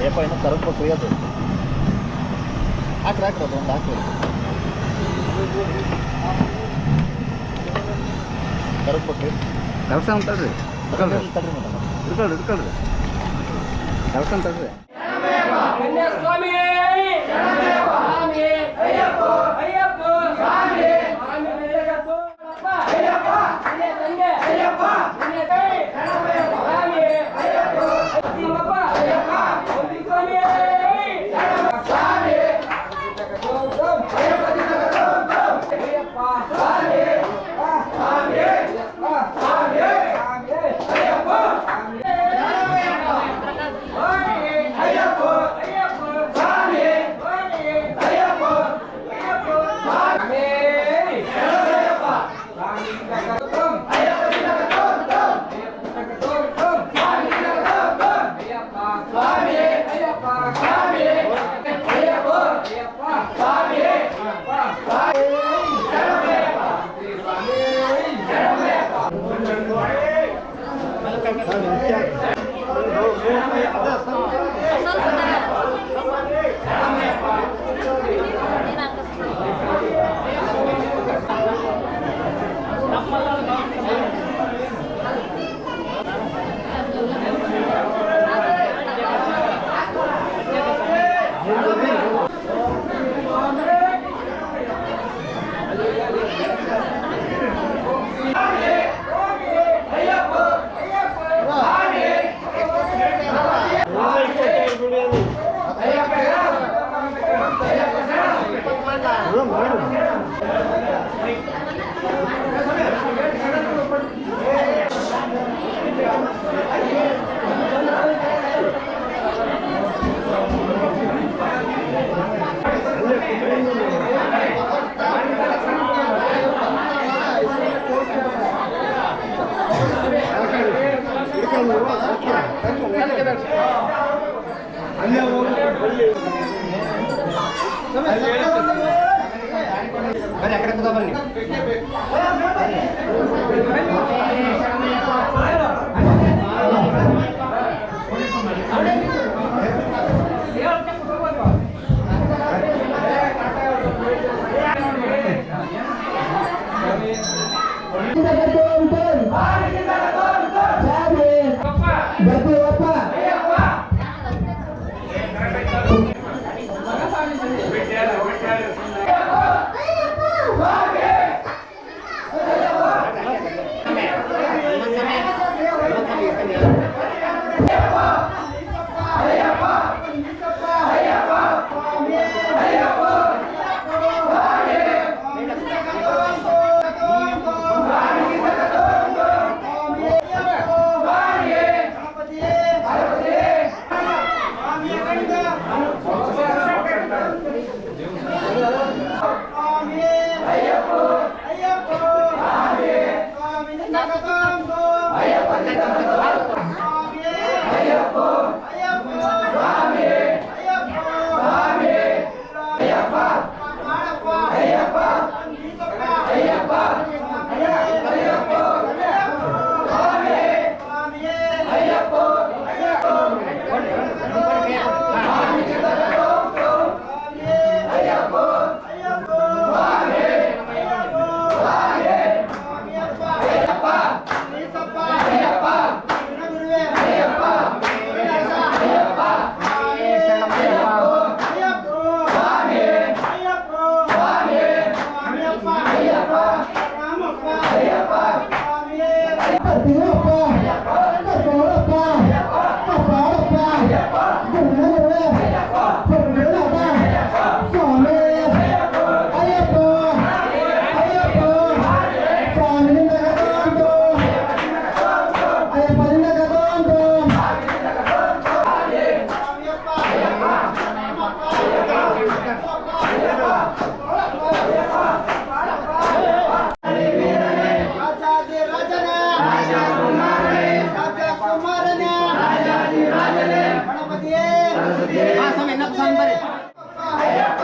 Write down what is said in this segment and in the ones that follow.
ಏಪ ಇನ್ನು ಕರಗ್ಬೇಕು ರೀ ಅದು. ಹಾಕ್ರಿ ಹಾಕ್ರಿ ಅದು ಒಂದು ಹಾಕ್ರಿ ಕರಗ್ಬೇಕು ರೀ ಕೆಲಸ ಅಂತ ತಡ್ರಿ ಮೇಡಮ್. ಕೆಲಸ ಅಂತ మరి ఎక్కడ ఎక్కుదామని ஐயப்பன் ஐயப்பன் ஐயப்பன் ಅಯ್ಯಪ್ಪ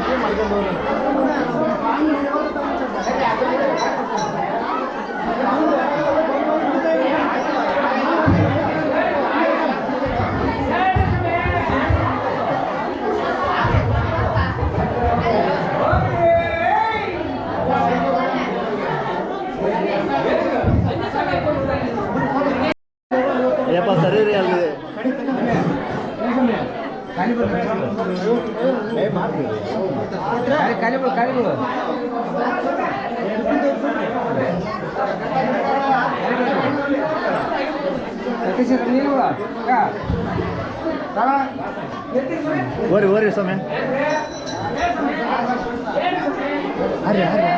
mais demanda. ஒரு ஒரு சமய அரே அரே அரே.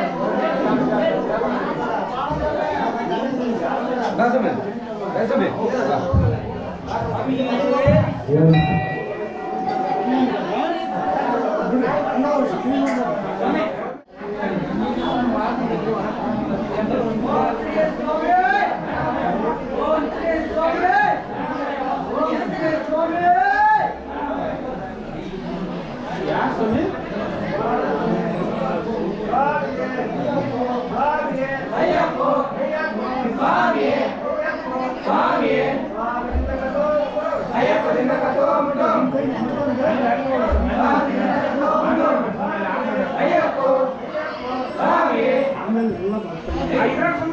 சமய சமய ಆಮೇಲೆ ಎಲ್ಲ ಮಾಡ್ತಾರೆ.